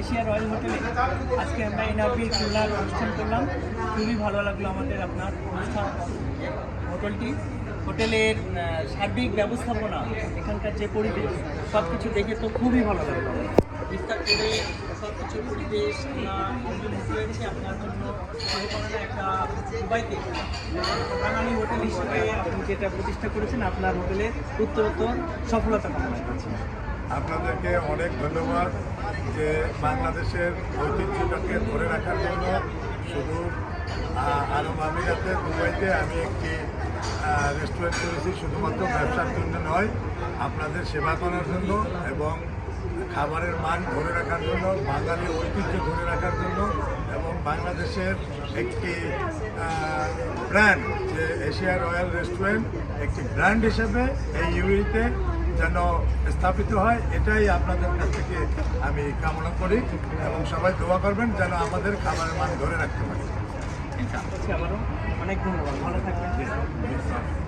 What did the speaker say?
Asia royal হোটেলে আজকে আমরা এনআরবি খুলনার অনুষ্ঠান করলাম। খুবই ভালো লাগল আমাদের আপনার অনুষ্ঠান। হোটেলটি হোটেলের সার্বিক ব্যবস্থাপনা এখানকার যে পরিবেশ সব কিছু দেখে তো খুবই ভালো লাগল। বিস্তার করে সব কিছু পরিবেশ আমরা আপনার জন্য একটা দুবাইতে। বাঙালি হোটেল হিসেবে আপনি যেটা প্রতিষ্ঠা করেছেন আপনার হোটেলের উত্তরোত্তর সফলতা কামনা করছি। আপনাদেরকে অনেক ধন্যবাদ যে বাংলাদেশের ঐতিহ্যটাকে ধরে রাখার জন্য শুধু আরব আমিরাতে দুবাইতে আমি একটি রেস্টুরেন্ট করেছি, শুধুমাত্র ব্যবসার জন্য নয়, আপনাদের সেবা করার জন্য এবং খাবারের মান ধরে রাখার জন্য, বাঙালি ঐতিহ্য ধরে রাখার জন্য এবং বাংলাদেশের একটি ব্র্যান্ড যে এশিয়া রয়্যাল রেস্টুরেন্ট একটি ব্র্যান্ড হিসেবে এই ইউরিতে যেন স্থাপিত হয় এটাই আপনাদের কাছ থেকে আমি কামনা করি এবং সবাই দোয়া করবেন যেন আমাদের খাবারের মান ধরে রাখতে পারি। অনেক ধন্যবাদ। ভালো থাকবেন।